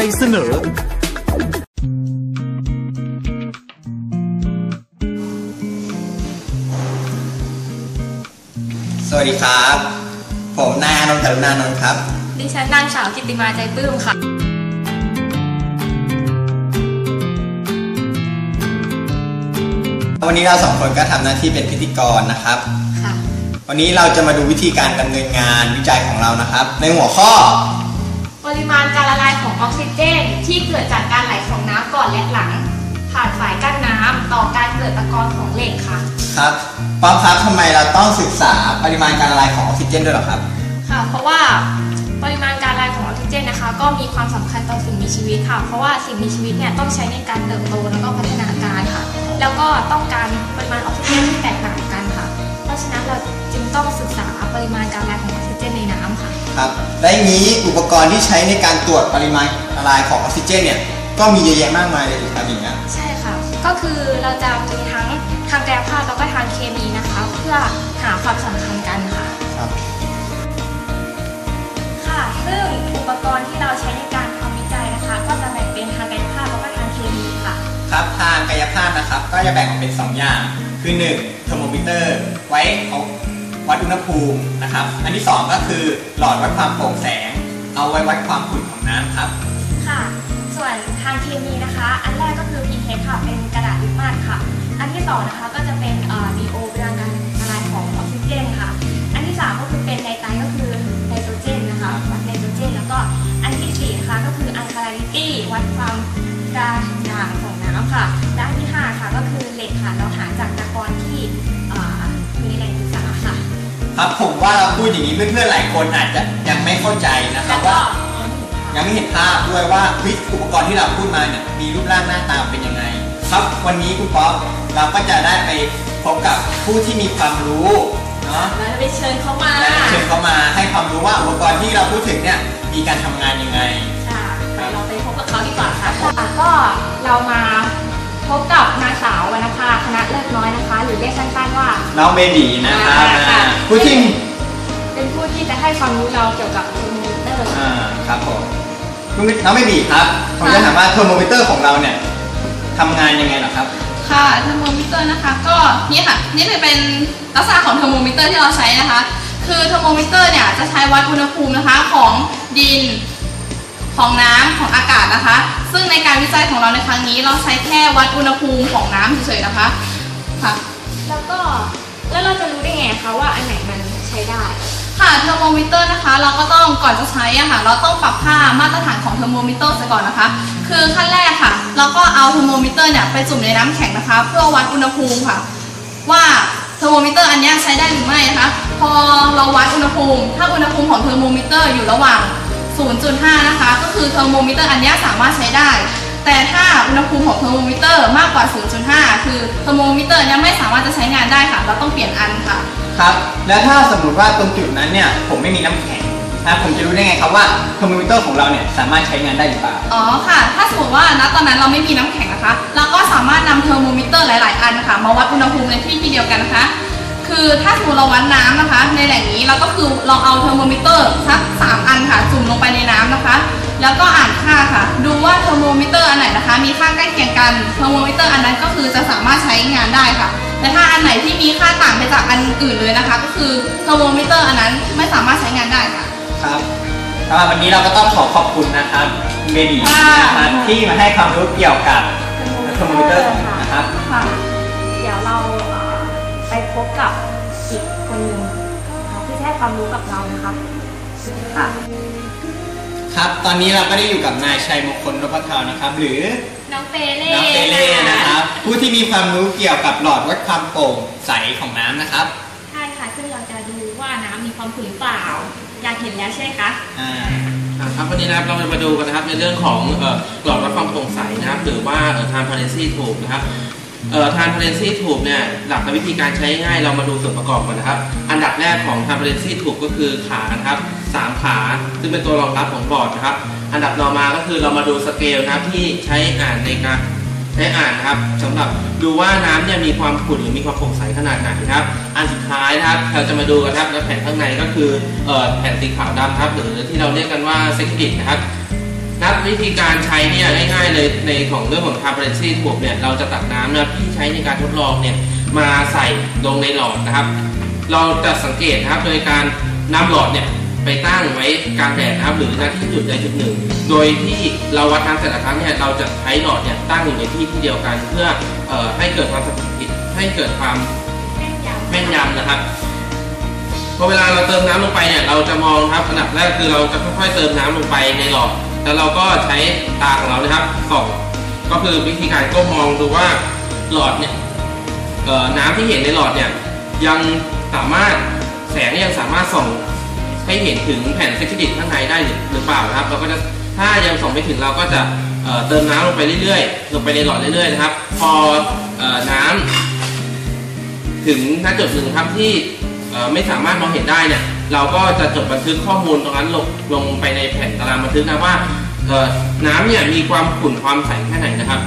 เต็มใจเสนอ สวัสดีครับ ผมนายอานนท์กรุณานนท์ครับ ดิฉันนางสาวกิตติมาใจปลื้มค่ะ วันนี้เราสองคนก็ทำหน้าที่เป็นพิธีกรนะครับ ค่ะ วันนี้เราจะมาดูวิธีการดำเนินงานวิจัยของเรานะครับ ในหัวข้อป ริมาณการละลายของออกซิเจน ที่เกิดจากการไหลของน้ำก่อนและหลัง ผ่านฝายกั้นน้ำต่อการเกิดตะกอนของเหล็กค่ะ ครับป๊อปครับทำไมเราต้องศึกษาปริมาณการละลายของออกซิเจนด้วยเหรอครับ ค่ะ เพราะว่าปริมาณการละลายของออกซิเจนนะคะ ก็มีความสำคัญต่อสิ่งมีชีวิตค่ะ เพราะว่าสิ่งมีชีวิตเนี่ยต้องใช้ในการเติบโตแล้วก็พัฒนาการค่ะ แล้วก็ต้องการปริมาณออกซิเจนที่แตกต่างกันค่ะ เพราะฉะนั้นเราจึงต้องศึกษาปริมาณการละลายของออกซิเจนในน้ำค่ะ ครับและอย่างนี้อุปกรณ์ที่ใช้ในการตรวจปริมาณละลายของออกซิเจนเนี่ยก็มีเยอะแยะมากมายเลยครับอย่างเงี้ยใช่ค่ะ ก็คือเราจะมีทั้งทางกายภาพแล้วก็ทางเคมีนะคะ เพื่อหาความสำคัญกันค่ะครับ ค่ะ ซึ่งอุปกรณ์ที่เราใช้ในการทำวิจัยนะคะ ก็จะแบ่งเป็นทางกายภาพแล้วก็ทางเคมีค่ะ ครับทางกายภาพนะครับ ก็จะแบ่งออกเป็น 2 อย่าง คือ1เทอร์โมมิเตอร์ไว้เอา วัดอุณหภูมินะครับ อันที่ 2 ก็คือหลอดวัดความโปร่งแสง เอาไว้วัดความขุ่นของน้ำครับ ค่ะ ส่วนทางเคมีนะคะ อันแรกก็คือ pH ค่ะ เป็นกระดาษลิปมันค่ะ อันที่สองนะคะก็จะเป็นเอ่อ DO เป็นการละลายของออกซิเจนค่ะ อันที่สามก็คือเป็นไนไตรก็คือไนโตรเจนนะคะวัดไนโตรเจน แล้วก็อันที่สี่นะคะก็คือ alkalinity วัดความกระด่างของน้ำค่ะ และอันที่ห้าค่ะก็คือเหล็กค่ะเราหาจาก ครับผมว่าเราพูดอย่างนี้เพื่อนๆหลายคนอาจจะยังไม่เข้าใจนะคแล้รับวก็ว่า ยังไม่เห็นภาพด้วยว่าวิอุปกรณ์ที่เราพูดมาเนี่ยมีรูปร่างหน้าตาเป็นยังไง ครับวันนี้คุณป๊อปเราก็จะได้ไปพบกับผู้ที่มีความรู้เนาะเราจะไปเชิญเขามาและเชิญเขามาให้ความรู้ว่าอุปกรณ์ที่เราพูดถึงเนี่ยมีการทำงานยังไงค่ะเดี๋ยวเราไปพบกับเขาดีกว่าค่ะค่ะก็เรามาพบกับนางสาววรรณภาคณะเลิศน้อยนะคะ หรือเรียกสั้นๆว่าน้องเบบีนะครับอ่าค่ะอ่า ผู้ที่เป็นผู้ที่จะให้ความรู้เราเกี่ยวกับเทอร์โมมิเตอร์อ่าครับผมคุณน้องเบบีครับผมจะถามว่าเทอร์โมมิเตอร์ของเราเนี่ยทำงานยังไงเหรอครับ ค่ะเทอร์โมมิเตอร์นะคะก็นี่ค่ะนี่จะเป็นลักษณะของเทอร์โมมิเตอร์ที่เราใช้นะคะ คือเทอร์โมมิเตอร์เนี่ยจะใช้วัดอุณหภูมินะคะของดินของน้ำของอากาศนะคะ ซึ่งในการวิจัยของเราในครั้งนี้ เราใช้แค่วัดอุณหภูมิของน้ำเฉยๆนะคะค่ะแล้วก็ แล้วเราจะรู้ได้ไงคะว่าอันไหนมันใช้ได้ ค่ะเทอร์โมมิเตอร์นะคะ เราก็ต้องก่อนจะใช้อะค่ะ เราต้องปรับค่ามาตรฐานของเทอร์โมมิเตอร์ซะก่อนนะคะ คือขั้นแรกค่ะ เราก็เอาเทอร์โมมิเตอร์เนี่ยไปจุ่มในน้ำแข็งนะคะ เพื่อวัดอุณหภูมิค่ะ ว่าเทอร์โมมิเตอร์อันนี้ใช้ได้หรือไม่นะคะ พอเราวัดอุณหภูมิ ถ้าอุณหภูมิของเทอร์โมมิเตอร์อยู่ระหว่าง 0.5 นะคะ ก็คือเทอร์โมมิเตอร์อันนี้สามารถใช้ได้ แต่ถ้าอุณหภูมิของเทอร์โมมิเตอร์มากกว่า 0.5 คือเทอร์โมมิเตอร์เนี้ยไม่สามารถจะใช้งานได้ค่ะ เราต้องเปลี่ยนอันค่ะ ครับ แล้วถ้าสมมติว่าตรงจุดนั้นเนี่ยผมไม่มีน้ำแข็งนะผมจะรู้ได้ไงครับว่าเทอร์โมมิเตอร์ของเราเนี่ยสามารถใช้งานได้หรือเปล่า อ๋อค่ะ ถ้าสมมติว่าณตอนนั้นเราไม่มีน้ำแข็งนะคะ เราก็สามารถนำเทอร์โมมิเตอร์หลาย ๆ อันนะคะมาวัดอุณหภูมิในที่ที่เดียวกันนะคะ คือถ้าสมมติเราวัดน้ำนะคะ ในแหล่งนี้เราก็คือเราเอาเทอร์โมมิเตอร์สักสามอันค่ะจุ่มลงไปในน้ำนะคะ แล้วก็อ่านค่าค่ะ ดูว่าเทอร์โมมิเตอร์อันไหนนะคะ มีค่าใกล้เคียงกัน เทอร์โมมิเตอร์อันนั้นก็คือจะสามารถใช้งานได้ค่ะ แต่ถ้าอันไหนที่มีค่าต่างไปจากอันอื่นเลยนะคะ ก็คือเทอร์โมมิเตอร์อันนั้นไม่สามารถใช้งานได้ค่ะ ครับสำหรับวันนี้เราก็ต้องขอขอบคุณนะครับเบบีค่ะนะครับที่มาให้ความรู้เกี่ยวกับเทอร์โมมิเตอร์ของผมนะครับค่ะเดี๋ยวเราเอ่อไปพบกับอีกคนหนึ่งนะคะที่จะให้ความรู้กับเรานะคะค่ะ ครับ ตอนนี้เราก็ได้อยู่กับนายชัยมงคลนพเทานะครับ หรือน้องเปเล่น้องเตเล่นะครับ ผู้ที่มีความรู้เกี่ยวกับหลอดวัดความโปร่งใสของน้ำนะครับใช่ค่ะซึ่งเราจะดูว่าน้ำมีความขุ่นหรือเปล่า อยากเห็นแล้วใช่ไหมคะอ่าอ่าครับวันนี้นะครับเราจะมาดูกันนะครับในเรื่องของเอ่อหลอดวัดความโปร่งใสนะครับ หรือว่าเอ่อ transparency tube นะครับเอ่อ transparency tube เนี่ยหลักและวิธีการใช้ง่ายเรามาดูส่วนประกอบก่อนนะครับ อันดับแรกของ transparency tube ก็คือขานะครับ สามขาซึ่งเป็นตัวรองรับของบอร์ดนะครับ อันดับต่อมาก็คือเรามาดูสเกลนะครับที่ใช้อ่านในการใช้อ่านนะครับสำหรับดูว่าน้ำเนี่ยมีความขุ่นหรือมีความโปร่งใสขนาดไหนนะครับ อันสุดท้ายนะครับเราจะมาดูกันครับแล้วแผ่นข้างในก็คือออแผ่นสีขาวดำครับหรือที่เราเรียกกันว่าเซคิดิตนะครับนับวิธีการใช้เนี่ยง่ายๆเลยในของเรื่องของ transparency tube เนี่ยเราจะตักน้ำนะที่ใช้ในการทดลองเนี่ยมาใส่ลงในหลอดนะครับ เราจะสังเกตนะครับโดยการนำหลอดเนี่ย ไปตั้งไว้กลางแดดนะครับหรือหน้าที่จุดใดจุดหนึ่ง โดยที่เราวัดน้ำแต่ละครั้งเนี่ยเราจะใช้หลอดเนี่ยตั้งอยู่ในที่ที่เดียวกัน เพื่อออให้เกิดความสถิตให้เกิดความแม่นยำนะครับพอเวลาเราเติมน้ำลงไปเนี่ยเราจะมองครับอันดับแรกคือเราจะค่อยๆเติมน้ำลงไปในหลอดแล้วเราก็ใช้ตาของเรานะครับส่องก็คือวิธีการก้มมองดูว่าหลอดเนี่ยน้ำที่เห็นในหลอดเนี่ยยังสามารถแสงยังสามารถส่อง ให้เห็นถึงแผ่นเซคิดิตข้างในได้หรือเปล่านะครับ เราก็จะถ้ายังส่องไม่ถึงเราก็จะเติมน้ำลงไปเรื่อยๆ ลงไปในหลอดเรื่อยๆนะครับ พออน้ำถึงณจุดหนึ่งครับที่ไม่สามารถมองเห็นได้เนี่ยเราก็จะจดบันทึกข้อมูลตรงนั้นลงลงไปในแผ่นตารางบันทึกนะว่าน้ำเนี่ยมีความขุ่นความใสแค่ไหนนะครับ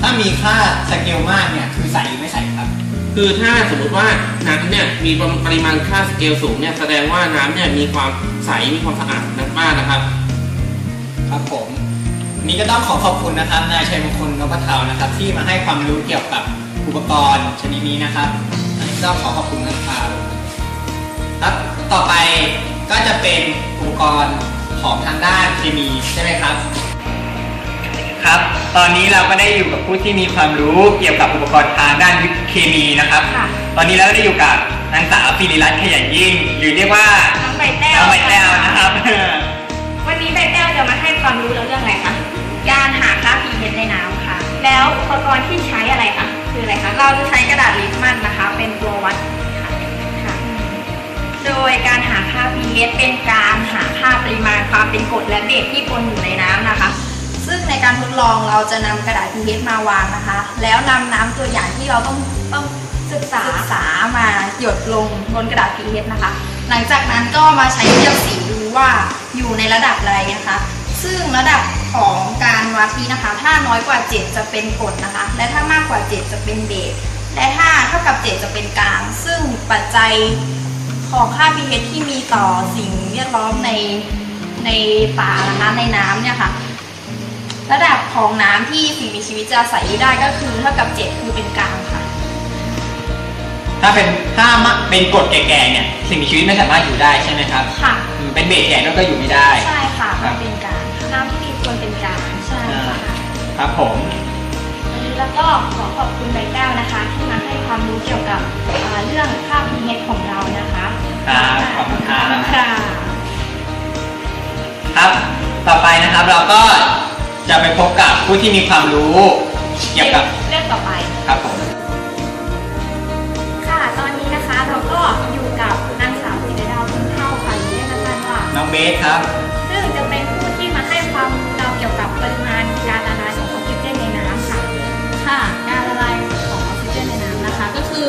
ถ้ามีค่าสเกลมากเนี่ยคือใสหรือไม่ใสครับ คือถ้าสมมติว่าน้ำเนี่ยมีปริมาณค่าสเกลสูงเนี่ยแสดงว่าน้ำเนี่ยมีความใสมีความสะอาดมากๆนะครับ ครับผมนนี้ก็ต้องขอขอบคุณนะครับนายชัยมงคลนพเทานะครับ ที่มาให้ความรู้เกี่ยวกับอุปกรณ์ชนิดนี้นะครับอันนี้ต้องขอขอบคุณนะครับครับต่อไปก็จะเป็นอุปกรณ์ของทางด้านเคมีใช่ไหมครับ ครับ ตอนนี้เราก็ได้อยู่กับผู้ที่มีความรู้เกี่ยวกับอุปกรณ์ทางด้านเคมีนะครับ ค่ะ ตอนนี้เราก็ได้อยู่กับนางสาวศิริรัตน์ขยันยิ่ง หรือเรียกว่าน้องใบแต้วน้องใบแต้วนะครับ วันนี้ใบแต้วจะมาให้ความรู้เราเรื่องอะไรคะ การหาค่า pH ในน้ำค่ะ แล้วอุปกรณ์ที่ใช้อะไรคะ คืออะไรคะ เราจะใช้กระดาษลิปมันนะคะ เป็นตัววัดค่ะค่ะ โดยการหาค่า pH เป็นการหาค่าปริมาณความเป็นกรดและเบสที่ปนอยู่ในน้ำนะคะ ซึ่งในการทดลองเราจะนำกระดาษ pH มาวางนะคะ แล้วนำน้ำตัวอย่างที่เราต้องต้องศึกษาศึกษามาหยดลงบนกระดาษ pH นะคะ หลังจากนั้นก็มาใช้เทียบสีดูว่าอยู่ในระดับอะไรนะคะ ซึ่งระดับของการวัดนี้นะคะ ถ้าน้อยกว่า 7 จะเป็นกรดนะคะ และถ้ามากกว่า 7 จะเป็นเบสและถ้าเท่ากับ 7 จะเป็นกลาง ซึ่งปัจจัยของค่า pH ที่มีต่อสิ่งแวดล้อมในในป่านะคะในน้ำเนี่ยค่ะ ระดับของน้ำที่สิ่งมีชีวิตจะอาศัยอยู่ได้ก็คือเท่ากับ 7 คือเป็นกลางค่ะ ถ้าเป็นถ้ามะเป็นกรดแก่ๆเนี่ยสิ่งมีชีวิตไม่สามารถอยู่ได้ใช่ไหมครับค่ะอืมเป็นเบสแก่ก็อยู่ไม่ได้ ใช่ค่ะครัมับนเป็นกลางค่ะน้ำที่ดีควรเป็นกลางใช่ค่ะครับผมวันนี้แล้วก็ขอขอบคุณใบแก้วนะคะ ที่มาให้ความรู้เกี่ยวกับเอ่อเรื่องค่า pH ของเรานะคะครับขอบคุณครับค่ะครับ ต่อไปนะครับเราก็ จะไปพบกับผู้ที่มีความรู้ เกี่ยวกับเรื่องต่อไปครับผมค่ะ ตอนนี้นะคะเราก็อยู่กับนางสาวศิริดาวพึ่งเข้าค่ะหรือเรียกสั้นๆว่า น้องเบสครับ ซึ่งจะเป็นผู้ที่มาให้ความรู้เราเกี่ยวกับปริมาณการละลายของออกซิเจนในน้ำค่ะ ค่ะ การละลายของออกซิเจนในน้ำนะคะ ก็คือ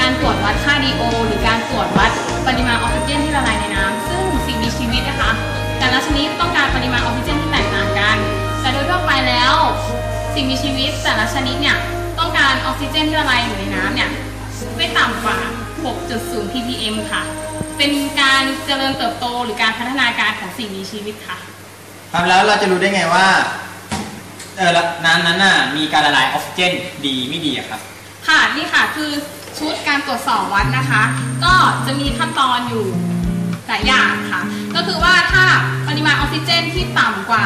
การตรวจวัดค่า DO หรือการตรวจวัดปริมาณออกซิเจนที่ละลายในน้ำซึ่งสิ่งมีชีวิตนะคะ แต่ละชนิดต้องการปริมาณออกซิเจนที่แตกต่างกัน แต่โดยทั่วไปแล้ว สิ่งมีชีวิตแต่ละชนิดเนี่ยต้องการออกซิเจนที่ละลายอยู่ในน้ำเนี่ยไม่ต่ำกว่า 6.0 ppm ค่ะ เป็นการเจริญเติบโตหรือการพัฒนาการของสิ่งมีชีวิตค่ะ ครับแล้วเราจะรู้ได้ไงว่าเออแล้วน้ำนั้นน่ะมีการละลายออกซิเจนดีไม่ดีอะครับ ค่ะนี่ค่ะคือชุดการตรวจสอบวัดนะคะ ก็จะมีขั้นตอนอยู่หลายอย่างค่ะก็ คือว่าถ้าปริมาณออกซิเจนที่ต่ำกว่า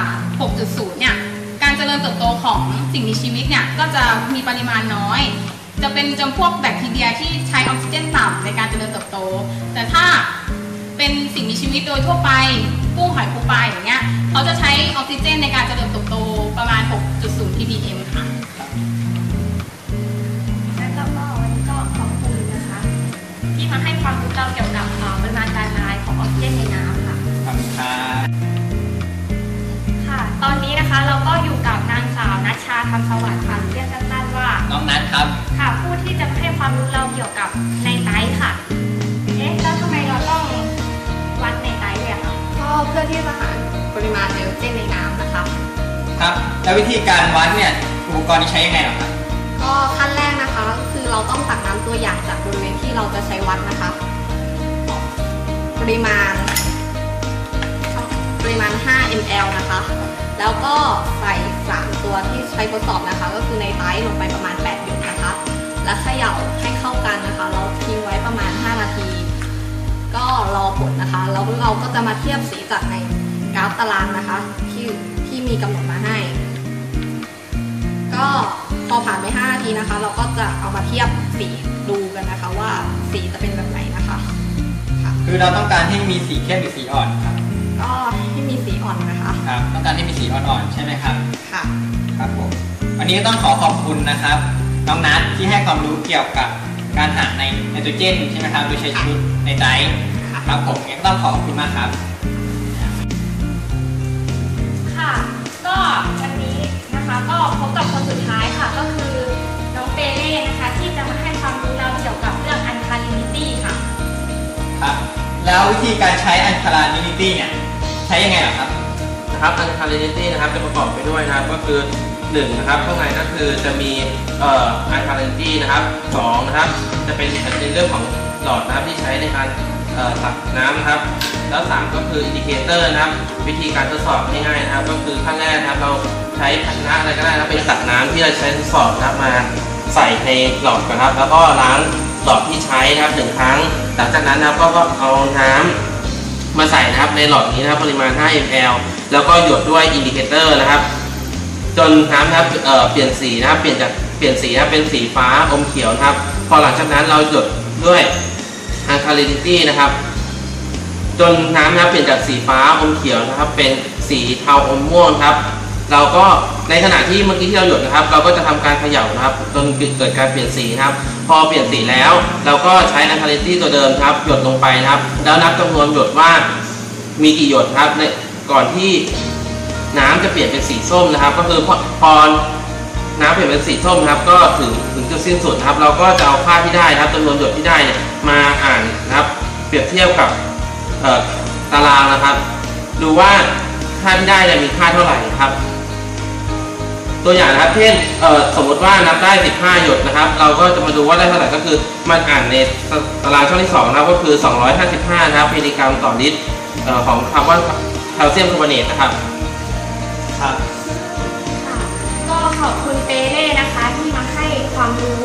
6.0 เนี่ย การเจริญเติบโตของสิ่งมีชีวิตเนี่ยก็จะมีปริมาณน้อย จะเป็นจำพวกแบคทีเรียที่ใช้ออกซิเจนต่ำในการเจริญเติบโต แต่ถ้าเป็นสิ่งมีชีวิตโดยทั่วไปกุ้งหอยปูปลาอย่างเงี้ยเขาจะใช้ออกซิเจนในการเจริญเติบโตประมาณ 6.0 ppm ค่ะแล้วก็วันนี้ก็ขอบคุณนะคะ ที่มาให้ความรู้เราเกี่ยวกับปริมาณ ค่ะ ตอนนี้นะคะเราก็อยู่กับนางสาวนัชชาคำสวัสดิ์ค่ะเรียกสั้นๆว่า น้องนัทครับ ค่ะ ผู้ที่จะให้ความรู้เราเกี่ยวกับในไตค่ะ เอ๊ะ แล้วทำไมเราต้องวัดในไตเลยอะคะ ก็เพื่อที่จะหาปริมาณไนโตรเจนในน้ำนะคะ ครับ แล้ววิธีการวัดเนี่ย อุปกรณ์นี้ใช้ยังไงหรอครับ ก็ขั้นแรกนะคะ คือเราต้องตักน้ำตัวอย่างจากบริเวณที่เราจะใช้วัดนะคะ ปริมาณ ปริมาณ 5 ml นะคะ แล้วก็ใส่สารตัวที่ใช้ทดสอบนะคะ ก็คือในไตลงไปประมาณ 8 หยดนะคะ และเขย่าให้เข้ากันนะคะ เราทิ้งไว้ประมาณ 5 นาที ก็รอผลนะคะ แล้วเราก็จะมาเทียบสีจากในกราฟตารางนะคะ ที่ที่มีกำหนดมาให้ ก็พอผ่านไป 5 นาทีนะคะ เราก็จะเอามาเทียบสีดูกันนะคะว่าสีจะเป็นแบบไหนนะคะ คือเราต้องการให้มีสีเข้มหรือสีอ่อนครับ ก็ให้มีสีอ่อนนะคะ ครับต้องการให้มีสีอ่อนๆใช่ไหมครับ ค่ะครับผมวันนี้ก็ต้องขอขอบคุณนะครับ น้องนัทที่ให้ความรู้เกี่ยวกับการหาในไนโตรเจนใช่ไหมครับโดยใช้ชุดในไตรครับผมงั้นก็ต้องขอขอบคุณมากครับ ค่ะ ก็วันนี้นะคะก็พบกับคนสุดท้ายค่ะ ก็คือน้องเปเล่นะคะที่จะมาให้ความรู้เราเกี่ยวกับเรื่องอันคาลินิตี้ค่ะ ครับ แล้ววิธีการใช้อันคารานินิตี้เนี่ยใช้ยังไงหรอครับนะครับอันคาลินิตี้นะครับจะประกอบไปด้วยนะครับก็คือหนึ่งนะครับข้างในก็คือจะมีเอ่ออันคาลินิตี้นะครับสองนะครับจะเป็นในเรื่องของหลอดนะครับที่ใช้ในการเอ่อตักน้ำนะครับ แล้วสามก็คืออินดิเคเตอร์นะครับ วิธีการทดสอบง่ายๆนะครับ ก็คือขั้นแรกนะครับเราใช้ภาชนะอะไรก็ได้นะเป็นตักน้ำที่เราใช้ทดสอบนะครับมาใส่ในหลอดก่อนครับ แล้วก็ล้างหลอดที่ใช้นะครับหนึ่งครั้ง หลังจากนั้นนะครับก็ก็เอาน้ำ มาใส่นะครับในหลอดนี้นะครับปริมาณ 5 ml แล้วก็หยดด้วยอินดิเคเตอร์นะครับ จนน้ำนะครับเอ่อเปลี่ยนสีนะครับเปลี่ยนจากเปลี่ยนสีนะครับเป็นสีฟ้าอมเขียวนะครับ พอหลังจากนั้นเราหยดด้วยอะคาลินิตี้นะครับ จนน้ำนะครับเปลี่ยนจากสีฟ้าอมเขียวนะครับ เป็นสีเทาอมม่วงครับ เราก็ในขณะที่เมื่อกี้ที่เราหยดนะครับ เราก็จะทำการเขย่านะครับจนเกิดการเปลี่ยนสีนะครับ พอเปลี่ยนสีแล้ว เราก็ใช้ alkalinity ตัวเดิมครับ หยดลงไปนะครับ แล้วนับจำนวนหยดว่ามีกี่หยดครับในก่อนที่น้ำจะเปลี่ยนเป็นสีส้มนะครับ ก็คือพอพอน้ำเปลี่ยนเป็นสีส้มครับ ก็ถึงถึงจุดสิ้นสุดครับ เราก็จะเอาค่าที่ได้ครับจำนวนหยดที่ได้เนี่ยมาอ่านนะครับ เปรียบเทียบกับตารางนะครับ ดูว่าค่าที่ได้เนี่ยมีค่าเท่าไหร่ครับ ตัวอย่างนะครับ เช่นเอ่อสมมติว่านับได้ 15 หยดนะครับ เราก็จะมาดูว่าได้เท่าไหร่ก็คือมันอ่านในตารางช่องที่2นะครับก็คือ 255 นะครับมิลลิกรัมต่อลิตรเอ่อของคาร์บอนแคลเซียมคาร์บอเนตนะครับครับค่ะก็ขอบคุณเปเล่นะคะที่มาให้ความรู้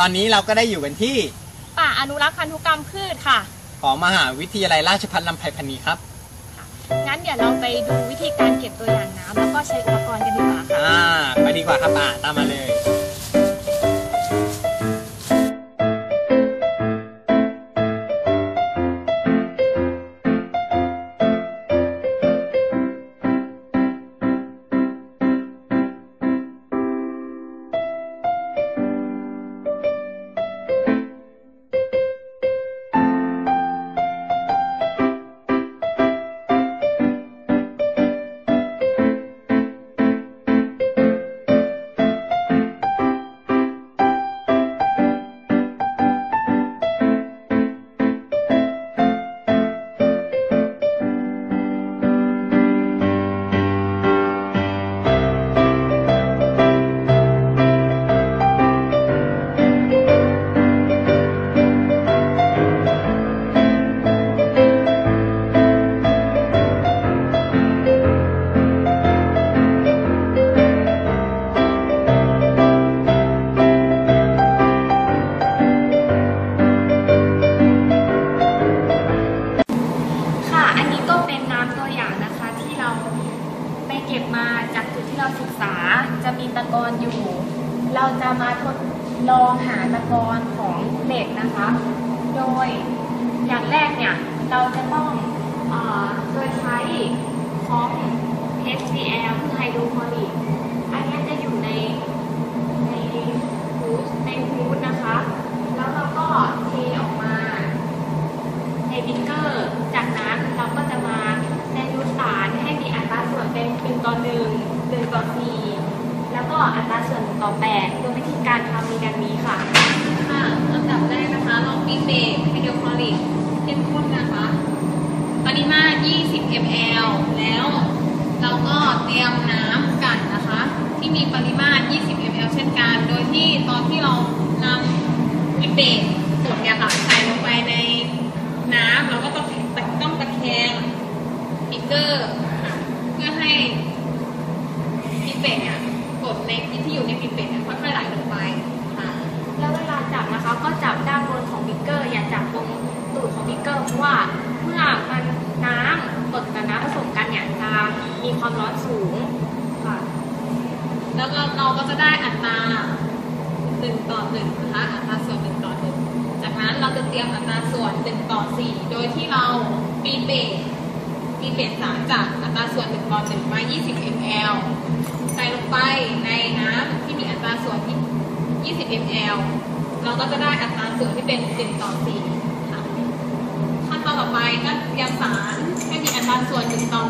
ตอนนี้เราก็ได้อยู่กันที่ ป่าอนุรักษ์พันธุกรรมพืชค่ะ ของมหาวิทยาลัยราชภัฏลำไพพรรณีครับ งั้นเดี๋ยวเราไปดูวิธีการเก็บตัวอย่างน้ำแล้วก็ใช้อุปกรณ์กันดีกว่าค่ะ อ่า ไปดีกว่าครับป่าตามมาเลย นะคะ โดยอย่างแรกเนี่ยเราจะต้องอโดยใช้ของ HCl คือไฮโดรคลอริกอันเนี้ยจะอยู่ในในฮูดในฮูดนะคะ แล้วเราก็เทออกมา ในบิ๊กเกอร์ จากนั้นเราก็จะมาในรูสารให้มีอัตราส่วนเป็นหนึ่งต่อหนึ่งหนึ่งต่อสี่แล้วก็อัตราส่วนหนึ่งต่อแปดโดยวิธีการทำมีดังนี้ค่ะ ค่ะอันดับแรกนะคะ เรามีเบรกไฮโดรคลอริกเข้มข้นนะคะ ปริมาตร 20 ml แล้วเราก็เตรียมน้ำกันนะคะ ที่มีปริมาตร 20 ml เช่นกัน โดยที่ตอนที่เรานำไอเบรกกดเนี่ยค่ะใส่ลงไปในน้ำเราก็ต้องต้องตะแคงปิกเกอร์ค่ะเพื่อให้ปิเป็ดเนี่ยกดในที่อยู่ในปิเป็ดเนี่ยค่อยๆไหลลงไปค่ะแล้วเวลาจับนะคะก็จับด้านบนของบิ๊กเกอร์ อย่าจับตรงตูดของบิ๊กเกอร์เพราะว่าเมื่อมันน้ำกดกับน้ำผสมกันเนี่ยจะมีความร้อนสูงค่ะแล้วเราก็จะได้อัตรา 1ต่อ 4 โดยที่เราปีเปดปีเปตสารจากอัตราส่วน 1 ต่อ 1 มา 20 ml ใส่ลงไปในน้ำที่มีอัตราส่วน 20 ml เราก็จะได้อัตราส่วนที่เป็น 1 ต่อ4ขั้นตอนต่อไปก็เตรีมสารให้มีอัตราส่วน 1 ต่อ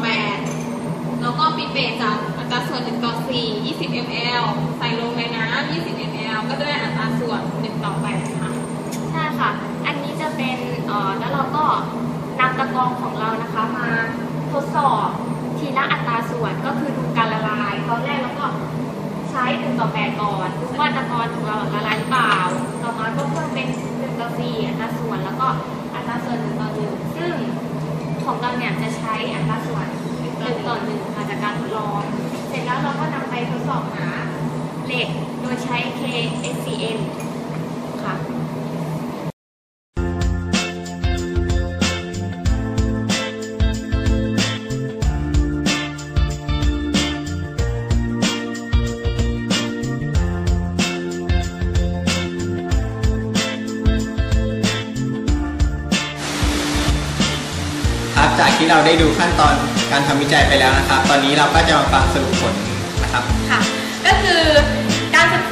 8 แล้วก็ปีเปดจากอัตราส่วน 1 ต่อ 4 20 ml ใส่ลงในน้ำ20 ml ก็จะได้อัตราส่วน 1 ต่อ 8 ค่ะ ใช่ค่ะ เป็นแล้วเราก็นำตะกรองของเรานะคะมาทดสอบทีละอัตราส่วนก็คือดูการละลายตอนแรกเราก็ใช้หนึ่งต่อแปดก่อนดูว่าตะกอนของเราละลายหรือเปล่าต่อมาก็เพิ่มเป็นหนึ่งต่อสี่อัตราส่วนแล้วก็อัตราส่วนหนึ่งต่อหนึ่งซึ่งของเราเนี่ยจะใช้อัตราส่วนหนึ่งต่อหนึ่งค่ะจากการทดลอง เสร็จแล้วเราก็นำไปทดสอบหาเหล็กโดยใช้ KSCM ค่ะ เราได้ดูขั้นตอนการทำวิจัยไปแล้วนะครับ ตอนนี้เราก็จะมาฟังสรุปผลนะครับ ค่ะ ก็คือการศึก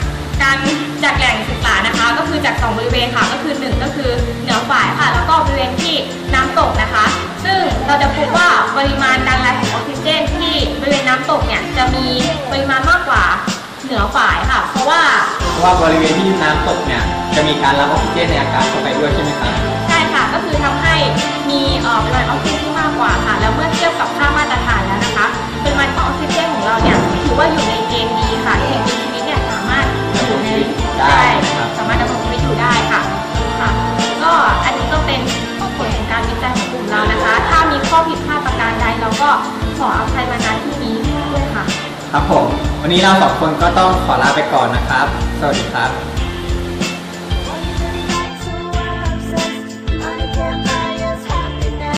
การจากแหล่งศึกษานะคะ ก็คือจากสองบริเวณค่ะ ก็คือหนึ่งก็คือเหนือฝ่ายค่ะ แล้วก็บริเวณที่น้ำตกนะคะ ซึ่งเราจะพบว่าปริมาณการไหลของออกซิเจนที่บริเวณน้ำตกเนี่ยจะมีปริมาณมากกว่าเหนือฝ่ายค่ะ เพราะว่าเพราะว่าบริเวณที่น้ำตกเนี่ยจะมีการรับออกซิเจนในอากาศเข้าไปด้วยใช่ไหมครับใช่ค่ะ ก็คือทำให้ มีเอ่อปริมาณออกซิเจนที่มากกว่าค่ะ แล้วเมื่อเทียบกับค่ามาตรฐานแล้วนะคะปริมาณของออกซิเจนของเราเนี่ยถือว่าอยู่ในเกณฑ์ดีค่ะที่สิ่งมีชีวิตเนี่ยสามารถอยู่ในได้ครับสามารถดำรงชีวิตอยู่ได้ค่ะค่ะ ก็อันนี้ก็เป็นผลของการวิจัยของกลุ่มเรานะคะ ถ้ามีข้อผิดพลาดประการใดเราก็ขออภัยมาณที่นี้ด้วยค่ะ ครับผม วันนี้เราสองคนก็ต้องขอลาไปก่อนนะครับ สวัสดีครับ